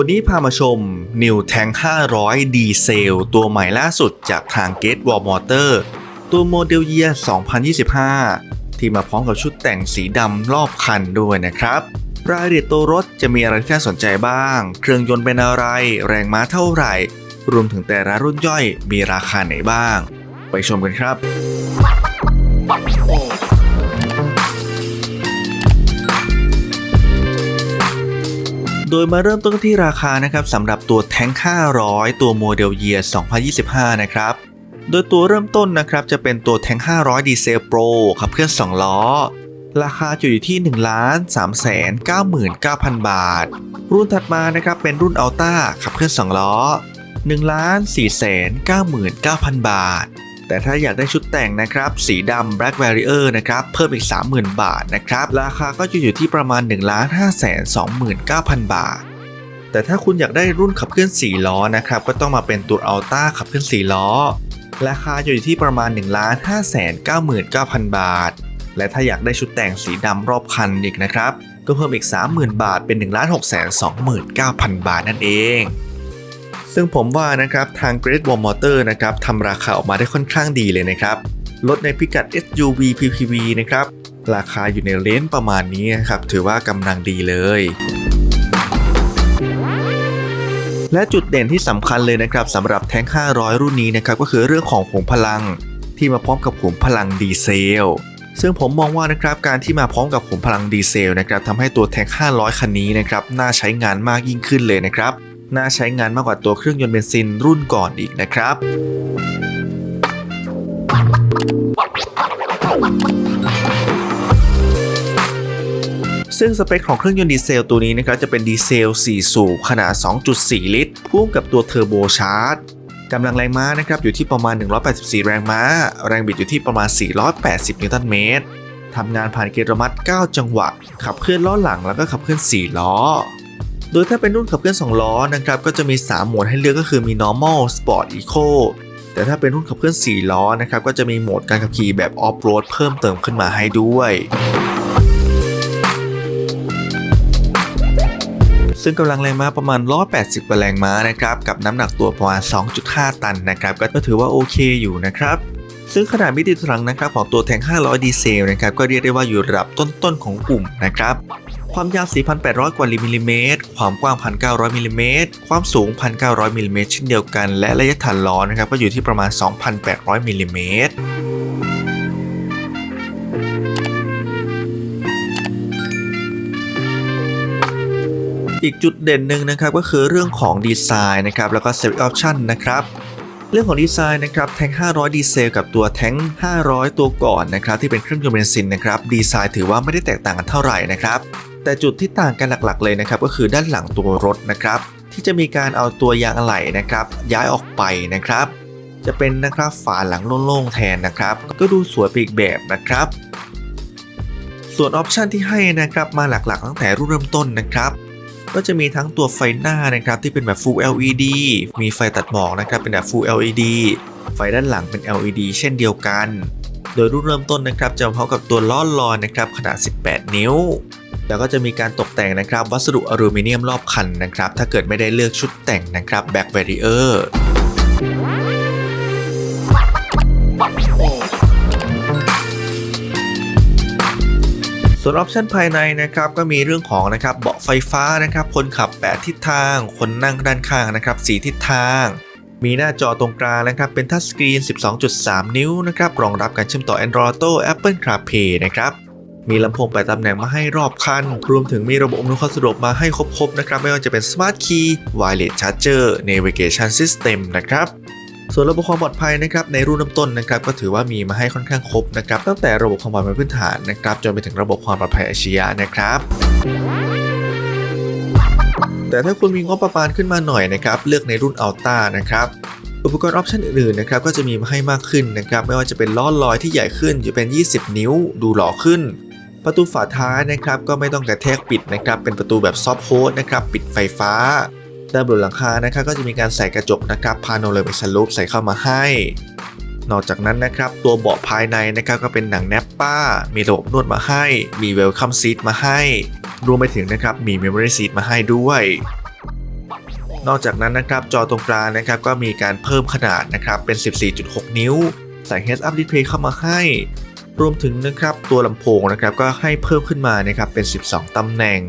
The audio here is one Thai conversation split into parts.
วันนี้พามาชม New Tank 500 ดีเซลตัวใหม่ล่าสุดจากทาง Gate Wall Motor ตัวโมเดลเยียร์ 2025 ที่มาพร้อมกับชุดแต่งสีดำรอบคันด้วยนะครับ รายละเอียดตัวรถจะมีอะไรที่น่าสนใจบ้าง เครื่องยนต์เป็นอะไร แรงม้าเท่าไหร่ รวมถึงแต่ละรุ่นย่อยมีราคาไหนบ้าง ไปชมกันครับ โดยมาเริ่มต้นที่ราคานะครับสำหรับตัวแทง500 ตัวโมเดลเยียร์2025 นะครับ โดยตัวเริ่มต้นนะครับจะเป็นตัวแทง500 ดีเซลโปรขับเคลื่อน 2 ล้อ ราคาจะอยู่ที่ 1 3 9 9 0 0 0 บาท รุ่นถัดมานะครับเป็นรุ่นอัลต้าขับเคลื่อน 2 ล้อ 1 4 9 9 0 0 0 บาท แต่ถ้าอยากได้ชุดแต่งนะครับสีดำ Black Barrier นะครับเพิ่มอีก 30,000 บาทนะครับราคาก็จะอยู่ที่ประมาณ 1 5 2 9 0 0 0 บาทแต่ถ้าคุณอยากได้รุ่นขับเคลื่อน 4 ล้อนะครับก็ต้องมาเป็นตัว Alta ขับเคลื่อน 4 ล้อ ราคาอยู่ที่ประมาณ 1 5 9 9 0 0 0 บาท และถ้าอยากได้ชุดแต่งสีดำรอบคันอีกนะครับก็เพิ่มอีก 30,000 บาทเป็น 1 6 2 9 0 0 0 บาทนั่นเอง ซึ่งผมว่านะครับทาง Great Wall Motor นะครับทำราคาออกมาได้ค่อนข้างดีเลยนะครับรถในพิกัด SUV PPV นะครับราคาอยู่ในเลนประมาณนี้นะครับถือว่ากำลังดีเลยและจุดเด่นที่สำคัญเลยนะครับสำหรับแทง500 รุ่นนี้นะครับก็คือเรื่องของขุมพลัง ที่มาพร้อมกับขุมพลังดีเซล ซึ่งผมมองว่านะครับการที่มาพร้อมกับขุมพลังดีเซลนะครับทำให้ตัวแทง500 คันนี้นะครับน่าใช้งานมากยิ่งขึ้นเลยนะครับ น่าใช้งานมากกว่าตัวเครื่องยนต์เบนซินรุ่นก่อนอีกนะครับซึ่งสเปคของเครื่องยนต์ดีเซลตัวนี้นะครับจะเป็นดีเซล 4 สูบขนาด 2.4 ลิตรพ่วงกับตัวเทอร์โบชาร์จกำลังแรงม้านะครับอยู่ที่ประมาณ 184 แรงม้า แรงบิดอยู่ที่ประมาณ 480 นิวตันเมตรทำงานผ่านเกียร์อัตโนมัติ9จังหวะ ขับเคลื่อนล้อหลังแล้วก็ขับเคลื่อน 4 ล้อ โดยถ้าเป็นรุ่นขับเคลื่อน2ล้อนะครับก็จะมี 3 โหมดให้เลือกก็คือมี normal sport eco แต่ถ้าเป็นรุ่นขับเคลื่อน 4 ล้อนะครับก็จะมีโหมดการขับขี่แบบ off road เพิ่มเติมขึ้นมาให้ด้วยซึ่งกำลังแรงม้าประมาณ 180กว่าแรงม้านะครับ กับน้ำหนักตัวประมาณ 2.5 ตันนะครับ ก็ถือว่าโอเคอยู่นะครับ ซึ่งขนาดมิติถลังนะครับของตัวแทง 500 ดีเซลนะครับ ก็เรียกได้ว่าอยู่ระดับต้นๆของกลุ่มนะครับ ความยาว 4,800 กว่ามิลลิเมตร ความกว้าง 1,900 มิลลิเมตร ความสูง 1,900 มิลลิเมตรเช่นเดียวกัน และระยะฐานล้อนะครับก็อยู่ที่ประมาณ 2,800 มิลลิเมตรอีกจุดเด่นหนึ่งนะครับก็คือเรื่องของดีไซน์นะครับแล้วก็เซฟออปชันนะครับเรื่องของดีไซน์นะครับแทง500 ดีเซลกับตัวแทง500 ตัวก่อนนะครับที่เป็นเครื่องยนต์เบนซินนะครับดีไซน์ถือว่าไม่ได้แตกต่างกันเท่าไหร่นะครับ แต่จุดที่ต่างกันหลักๆเลยนะครับก็คือด้านหลังตัวรถนะครับ ที่จะมีการเอาตัวยางอะไหล่นะครับ ย้ายออกไปนะครับ จะเป็นนะครับฝาหลังโล่งๆแทนนะครับ ก็ดูสวยไปอีกแบบนะครับ ส่วนออปชันที่ให้นะครับมาหลักๆ ตั้งแต่รุ่นเริ่มต้นนะครับก็จะมีทั้งตัวไฟหน้านะครับที่เป็นแบบ Full LED มีไฟตัดหมอกนะครับเป็นแบบ Full LED ไฟด้านหลังเป็น LED เช่นเดียวกัน โดยรุ่นเริ่มต้นนะครับจะพร้อมกับตัวล้อลอยนะครับขนาด 18 นิ้ว แล้วก็จะมีการตกแต่งนะครับ วัสดุอลูมิเนียมรอบคันนะครับ ถ้าเกิดไม่ได้เลือกชุดแต่งนะครับ Back Barrier ส่วนออปชันภายในนะครับก็มีเรื่องของนะครับเบาะไฟฟ้านะครับ คนขับ 8 ทิศทาง คนนั่งด้านข้างนะครับ 4 ทิศทาง มีหน้าจอตรงกลางนะครับ เป็นทัชสกรีน 12.3 นิ้วนะครับ รองรับการเชื่อมต่อ Android Auto Apple CarPlay นะครับ มีลำโพงแปดตำแหน่งมาให้รอบคัน รวมถึงมีระบบอำนวยความสะดวกมาให้ครบๆนะครับ ไม่ว่าจะเป็น Smart Key Wireless Charger Navigation System นะครับส่วนระบบความปลอดภัยนะครับในรุ่นเริ่มต้นนะครับก็ถือว่ามีมาให้ค่อนข้างครบนะครับตั้งแต่ระบบความปลอดภัยพื้นฐานนะครับจนไปถึงระบบความปลอดภัยอาชญะนะครับแต่ถ้าคุณมีงบประมาณขึ้นมาหน่อยนะครับเลือกในรุ่น Alta นะครับอุปกรณ์ออปชันอื่นๆนะครับก็จะมีมาให้มากขึ้นนะครับไม่ว่าจะเป็นล้อลอยที่ใหญ่ขึ้นจะเป็น 20 นิ้ว ดูหล่อขึ้น ประตูฝาท้ายนะครับก็ไม่ต้องกระแทกปิดนะครับเป็นประตูแบบซอฟต์โฮสนะครับปิดไฟฟ้าด้านบนหลังคานะครับก็จะมีการใส่กระจกนะครับพาโนเลมิสลูปใส่เข้ามาให้ นอกจากนั้นนะครับตัวเบาะภายในนะครับก็เป็นหนังแนปป้า มีระบบนวดมาให้ มีเวลคัมซีทมาให้ รวมไปถึงนะครับมีเมมโมรี่ซีทมาให้ด้วย นอกจากนั้นนะครับจอตรงกลางนะครับก็มีการเพิ่มขนาดนะครับเป็น 14.6 นิ้ว ใส่ Head Up Display เข้ามาให้ รวมถึงนะครับตัวลำโพงนะครับก็ให้เพิ่มขึ้นมานะครับเป็น 12 ตำแหน่ง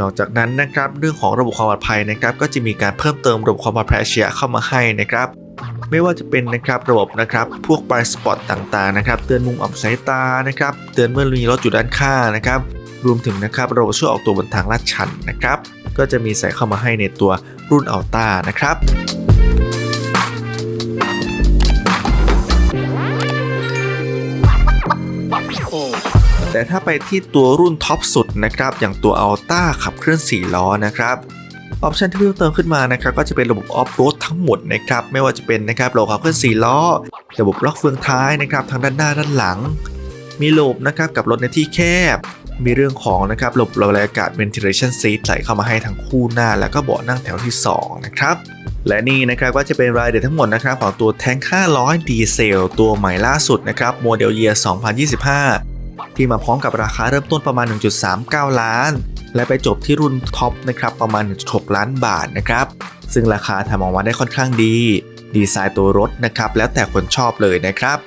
นอกจากนั้นนะครับเรื่องของระบบความปลอดภัยนะครับก็จะมีการเพิ่มเติมระบบความปลอดภัยอาชีพเข้ามาให้นะครับไม่ว่าจะเป็นนะครับระบบนะครับพวก blind spot ต่างๆนะครับเตือนมุมอับสายตานะครับเตือนเมื่อมีรถอยู่ด้านข้างนะครับรวมถึงนะครับระบบช่วยออกตัวบนทางลาดชันนะครับก็จะมีใส่เข้ามาให้ในตัวรุ่นอัลต้านะครับ แต่ถ้าไปที่ตัวรุ่นท็อปสุดนะครับอย่างตัว Alta ขับเคลื่อน 4 ล้อนะครับออปชันที่เพิ่มเติมขึ้นมานะครับก็จะเป็นระบบออฟโรดทั้งหมดนะครับไม่ว่าจะเป็นนะครับระบบขับเคลื่อน4ล้อ ระบบล็อกเฟืองท้ายนะครับทั้งด้านหน้าด้านหลัง มีระบบนะครับกับรถในที่แคบ มีเรื่องของนะครับระบบระบายอากาศ ventilation seat ใส่เข้ามาให้ทั้งคู่หน้า แล้วก็เบาะนั่งแถวที่ 2 นะครับและนี่นะครับก็จะเป็นรายละเอียดทั้งหมดนะครับของตัวแทง500 ดีเซล ตัวใหม่ล่าสุดนะครับโมเดล Year 2025 ที่มาพร้อมกับราคาเริ่มต้นประมาณ 1.39 ล้าน และไปจบที่รุ่นท็อปนะครับประมาณ 1.6 ล้านบาทนะครับซึ่งราคาทำออกมาได้ค่อนข้างดี ดีไซน์ตัวรถนะครับแล้วแต่คนชอบเลยนะครับ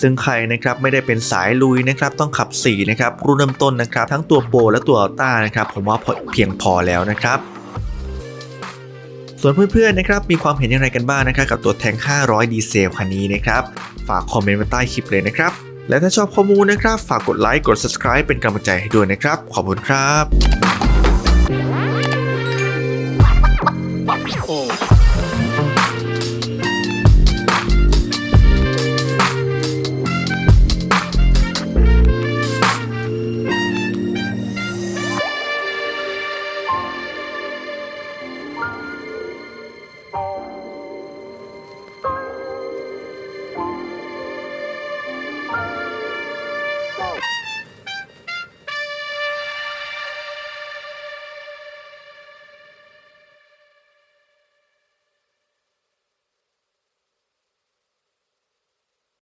ซึ่งใครนะครับไม่ได้เป็นสายลุยนะครับต้องขับ4นะครับรุ่นเริ่มต้นนะครับ ทั้งตัวโปรและตัวอัลต้านะครับผมว่าเพียงพอแล้วนะครับ ส่วนเพื่อนๆนะครับมีความเห็นอย่างไรกันบ้างนะครับกับตัวแทง 500 ดีเซลคันนี้นะครับฝากคอมเมนต์มาใต้คลิปเลยนะครับและถ้าชอบข้อมูลนะครับ ฝากกดไลค์กด subscribe เป็นกำลังใจให้ด้วยนะครับ ขอบคุณครับ Oh.